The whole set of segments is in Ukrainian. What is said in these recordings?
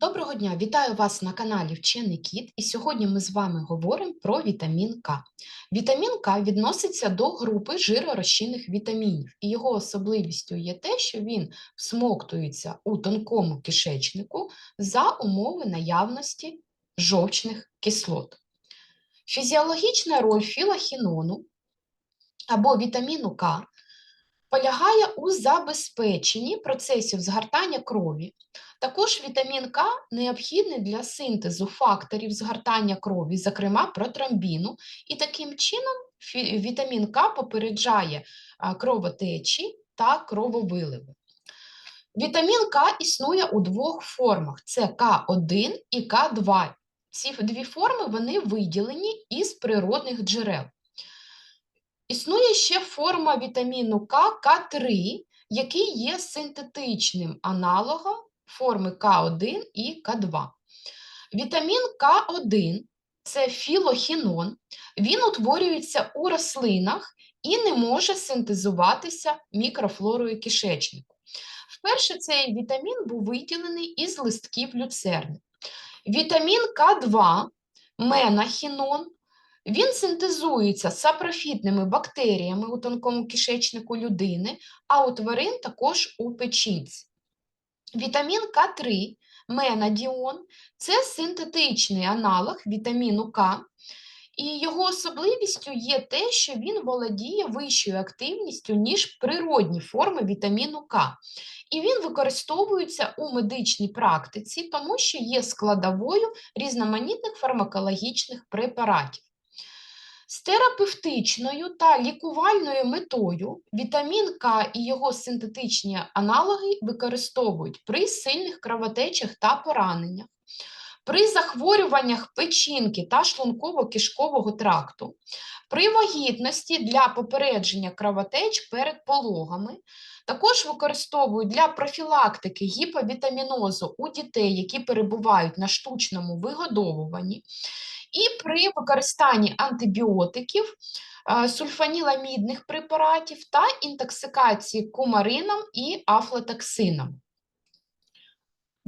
Доброго дня! Вітаю вас на каналі Вчений Кіт, і сьогодні ми з вами говоримо про вітамін К. Вітамін К відноситься до групи жиророзчинних вітамінів, і його особливістю є те, що він всмоктується у тонкому кишечнику за умови наявності жовчних кислот. Фізіологічна роль філохінону або вітаміну К полягає у забезпеченні процесів згортання крові. Також вітамін К необхідний для синтезу факторів згортання крові, зокрема протромбіну, і таким чином вітамін К попереджає кровотечі та крововиливи. Вітамін К існує у двох формах: це К1 і К2. Ці дві форми вони виділені із природних джерел. Існує ще форма вітаміну К К3, який є синтетичним аналогом форми К1 і К2. Вітамін К1 це філохінон, він утворюється у рослинах і не може синтезуватися мікрофлорою кишечнику. Вперше цей вітамін був виділений із листків люцерни. Вітамін К2 менахінон, він синтезується сапрофітними бактеріями у тонкому кишечнику людини, а у тварин також у печінці. Вітамін К3 менадіон це синтетичний аналог вітаміну К, і його особливістю є те, що він володіє вищою активністю, ніж природні форми вітаміну К. І він використовується у медичній практиці, тому що є складовою різноманітних фармакологічних препаратів. З терапевтичною та лікувальною метою вітамін К і його синтетичні аналоги використовують при сильних кровотечах та пораненнях, при захворюваннях печінки та шлунково-кишкового тракту, при вагітності для попередження кровотеч перед пологами, також використовують для профілактики гіповітамінозу у дітей, які перебувають на штучному вигодовуванні, і при використанні антибіотиків, е, сульфаніламідних препаратів та інтоксикації кумарином і афлатоксином.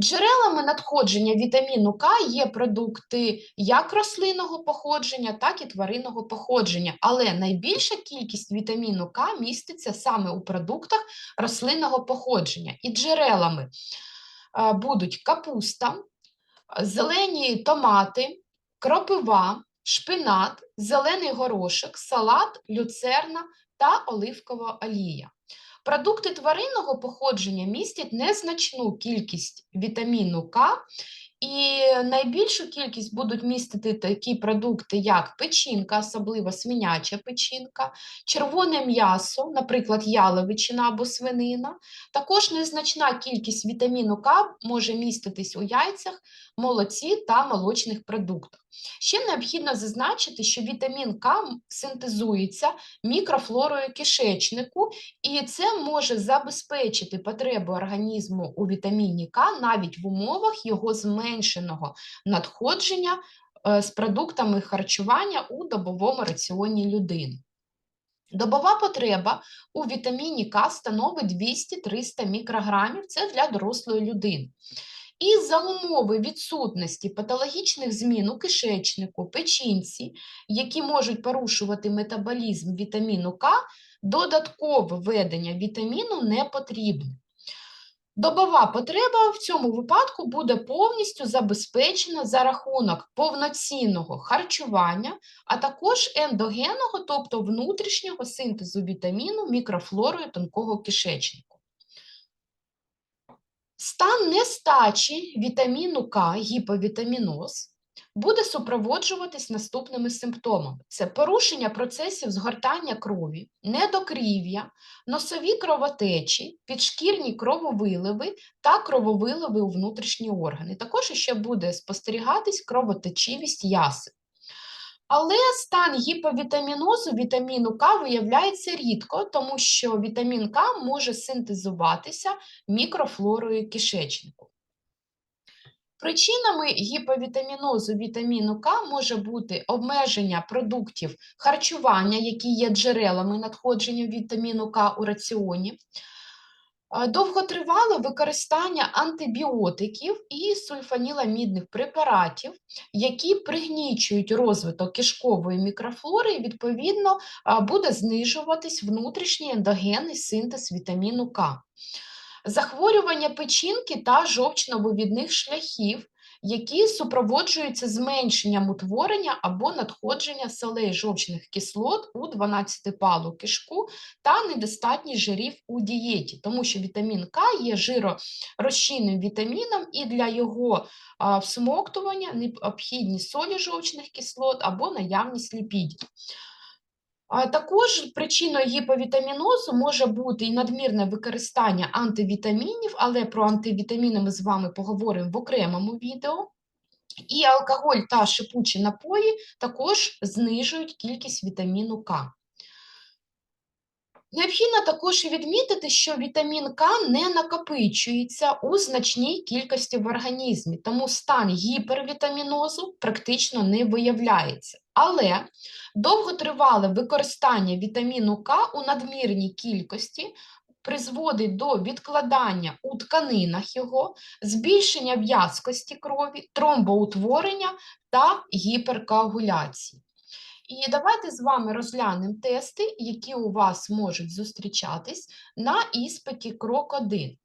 Джерелами надходження вітаміну К є продукти як рослинного походження, так і тваринного походження, але найбільша кількість вітаміну К міститься саме у продуктах рослинного походження. І джерелами е, будуть капуста, зелені томати, кропива, шпинат, зелений горошок, салат, люцерна та оливкова олія. Продукти тваринного походження містять незначну кількість вітаміну К, і найбільшу кількість будуть містити такі продукти, як печінка, особливо свиняча печінка, червоне м'ясо, наприклад, яловичина або свинина. Також незначна кількість вітаміну К може міститись у яйцях, молоці та молочних продуктах. Ще необхідно зазначити, що вітамін К синтезується мікрофлорою кишечнику, і це може забезпечити потребу організму у вітаміні К навіть в умовах його зменшеного надходження е, з продуктами харчування у добовому раціоні людини. Добова потреба у вітаміні К становить 200-300 мікрограмів, це для дорослої людини. І за умови відсутності патологічних змін у кишечнику, печінці, які можуть порушувати метаболізм вітаміну К, додаткове введення вітаміну не потрібне. Добова потреба в цьому випадку буде повністю забезпечена за рахунок повноцінного харчування, а також ендогенного, тобто внутрішнього синтезу вітаміну мікрофлорою тонкого кишечнику. Стан нестачі вітаміну К, гіповітаміноз, буде супроводжуватись наступними симптомами: це порушення процесів згортання крові, недокрів'я, носові кровотечі, підшкірні крововиливи та крововиливи у внутрішні органи. Також ще буде спостерігатись кровотечивість ясен. Але стан гіповітамінозу вітаміну К виявляється рідко, тому що вітамін К може синтезуватися мікрофлорою кишечнику. Причинами гіповітамінозу вітаміну К може бути обмеження продуктів харчування, які є джерелами надходження вітаміну К у раціоні, Довготривале використання антибіотиків і сульфаніламідних препаратів, які пригнічують розвиток кишкової мікрофлори, і відповідно буде знижуватись внутрішній ендогенний синтез вітаміну К. Захворювання печінки та жовчно-вивідних шляхів, які супроводжуються зменшенням утворення або надходження солей жовчних кислот у 12-палу кишку та недостатність жирів у дієті, тому що вітамін К є жиророзчинним вітаміном, і для його всмоктування необхідні солі жовчних кислот або наявність ліпідів. Також причиною гіповітамінозу може бути і надмірне використання антивітамінів, але про антивітаміни ми з вами поговоримо в окремому відео. І алкоголь та шипучі напої також знижують кількість вітаміну К. Необхідно також відмітити, що вітамін К не накопичується у значній кількості в організмі, тому стан гіпервітамінозу практично не виявляється. Але довготривале використання вітаміну К у надмірній кількості призводить до відкладання у тканинах його, збільшення в'язкості крові, тромбоутворення та гіперкоагуляції. І давайте з вами розглянемо тести, які у вас можуть зустрічатись на іспиті крок 1.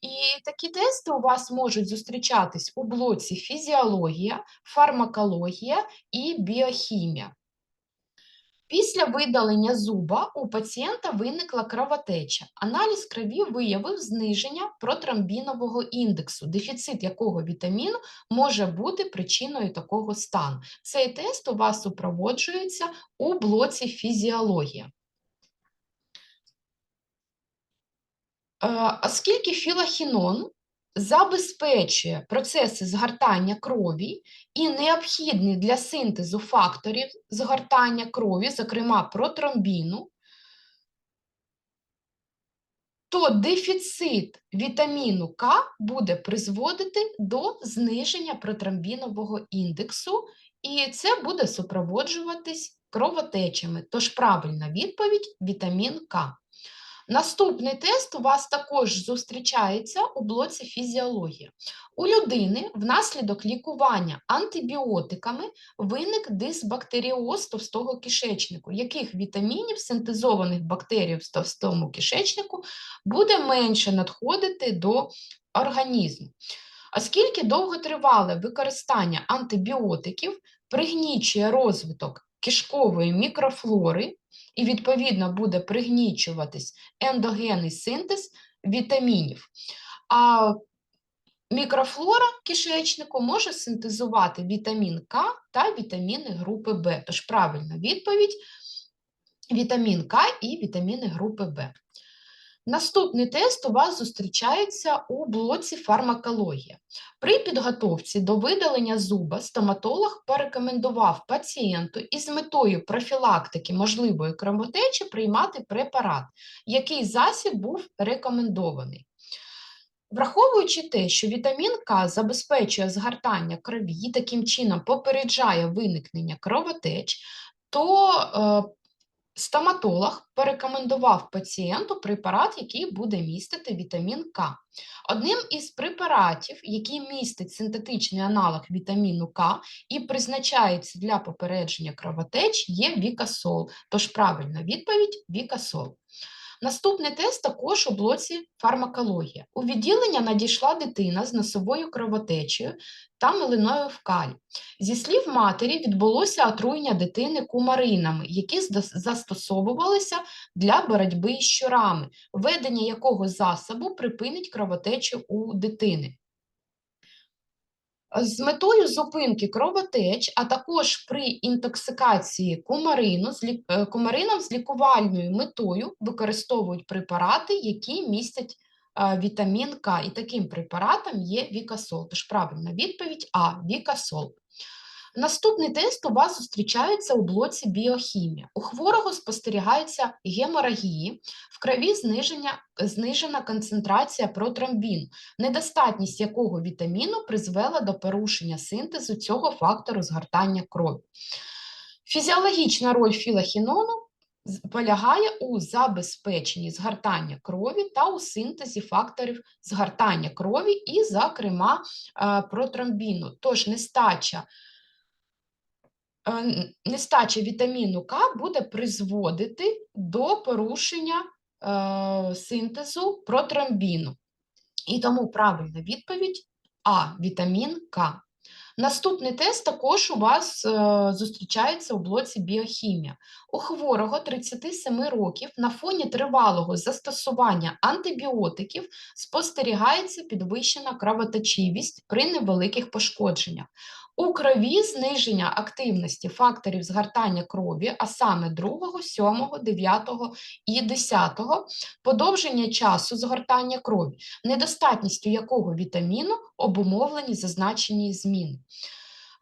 І такі тести у вас можуть зустрічатись у блоці фізіологія, фармакологія і біохімія. Після видалення зуба у пацієнта виникла кровотеча. Аналіз крові виявив зниження протромбінового індексу, дефіцит якого вітаміну може бути причиною такого стану. Цей тест у вас супроводжується у блоці фізіологія. Е, Оскільки філохінон забезпечує процеси згортання крові і необхідний для синтезу факторів згортання крові, зокрема протромбіну, то дефіцит вітаміну К буде призводити до зниження протромбінового індексу, і це буде супроводжуватись кровотечами. Тож правильна відповідь вітамін К. Наступний тест у вас також зустрічається у блоці фізіологія. У людини внаслідок лікування антибіотиками виник дисбактеріоз товстого кишечнику, яких вітамінів, синтезованих бактерій в товстому кишечнику, буде менше надходити до організму. Оскільки довготривале використання антибіотиків пригнічує розвиток кишкової мікрофлори, і, відповідно, буде пригнічуватись ендогенний синтез вітамінів. А мікрофлора кишечнику може синтезувати вітамін К та вітаміни групи В. Тож правильна відповідь вітамін К і вітаміни групи В. Наступний тест у вас зустрічається у блоці фармакологія. При підготовці до видалення зуба стоматолог порекомендував пацієнту із метою профілактики можливої кровотечі приймати препарат, який засіб був рекомендований. Враховуючи те, що вітамін К забезпечує згортання крові і таким чином попереджає виникнення кровотеч, то е, Стоматолог порекомендував пацієнту препарат, який буде містити вітамін К. Одним із препаратів, який містить синтетичний аналог вітаміну К і призначається для попередження кровотеч, є Вікасол. Тож правильна відповідь Вікасол. Наступний тест також у блоці фармакологія. У відділення надійшла дитина з носовою кровотечею та милиною каль. Зі слів матері, відбулося отруєння дитини кумаринами, які застосовувалися для боротьби з щурами, введення якого засобу припинить кровотечу у дитини. З метою зупинки кровотеч, а також при інтоксикації кумарину, е, кумарином з лікувальною метою використовують препарати, які містять е, вітамін К. І таким препаратом є Вікасол. Тож правильна відповідь А Вікасол. Наступний тест у вас зустрічається у блоці біохімія. У хворого спостерігається геморагії, в крові зниження, знижена концентрація протромбіну, недостатність якого вітаміну призвела до порушення синтезу цього фактору згортання крові. Фізіологічна роль філохінону полягає у забезпеченні згортання крові та у синтезі факторів згортання крові і, зокрема, е, протромбіну. Тож нестача, нестача вітаміну К буде призводити до порушення е, синтезу протромбіну. І тому правильна відповідь А. Вітамін К. Наступний тест також у вас е, зустрічається у блоці біохімія. У хворого 37 років на фоні тривалого застосування антибіотиків спостерігається підвищена кровоточивість при невеликих пошкодженнях. У крові зниження активності факторів згортання крові, а саме 2, 7, 9 і 10, подовження часу згортання крові, недостатністю якого вітаміну обумовлені зазначені зміни.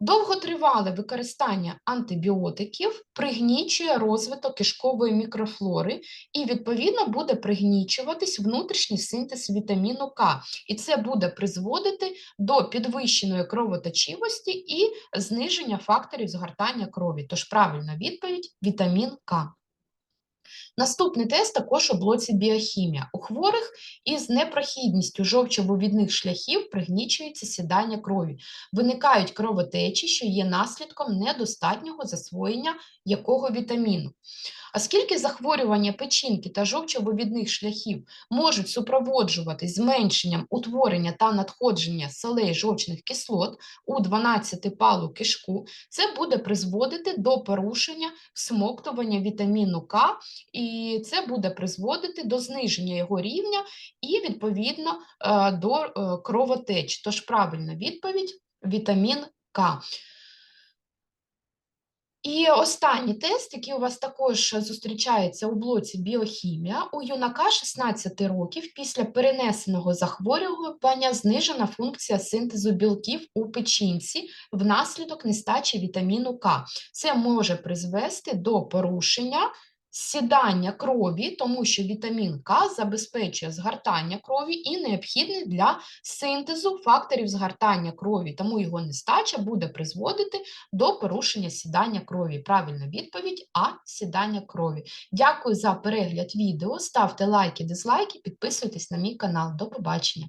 Довготривале використання антибіотиків пригнічує розвиток кишкової мікрофлори і, відповідно, буде пригнічуватись внутрішній синтез вітаміну К. І це буде призводити до підвищеної кровоточивості і зниження факторів згортання крові. Тож правильна відповідь вітамін К. Наступний тест також у блоці біохімія. У хворих із непрохідністю жовчовивідних шляхів пригнічується сідання крові. Виникають кровотечі, що є наслідком недостатнього засвоєння якого вітаміну. Оскільки захворювання печінки та жовчовивідних шляхів можуть супроводжуватись зменшенням утворення та надходження солей жовчних кислот у 12-палу кишку, це буде призводити до порушення всмоктування вітаміну К, і це буде призводити до зниження його рівня і, відповідно, е, до е, кровотеч. Тож правильна відповідь вітамін К. І останній тест, який у вас також зустрічається у блоці біохімія, у юнака 16 років після перенесеного захворювання знижена функція синтезу білків у печінці внаслідок нестачі вітаміну К. Це може призвести до порушення сідання крові, тому що вітамін К забезпечує згортання крові і необхідний для синтезу факторів згортання крові, тому його нестача буде призводити до порушення сідання крові. Правильна відповідь А сідання крові. Дякую за перегляд відео. Ставте лайки, дизлайки, підписуйтесь на мій канал. До побачення.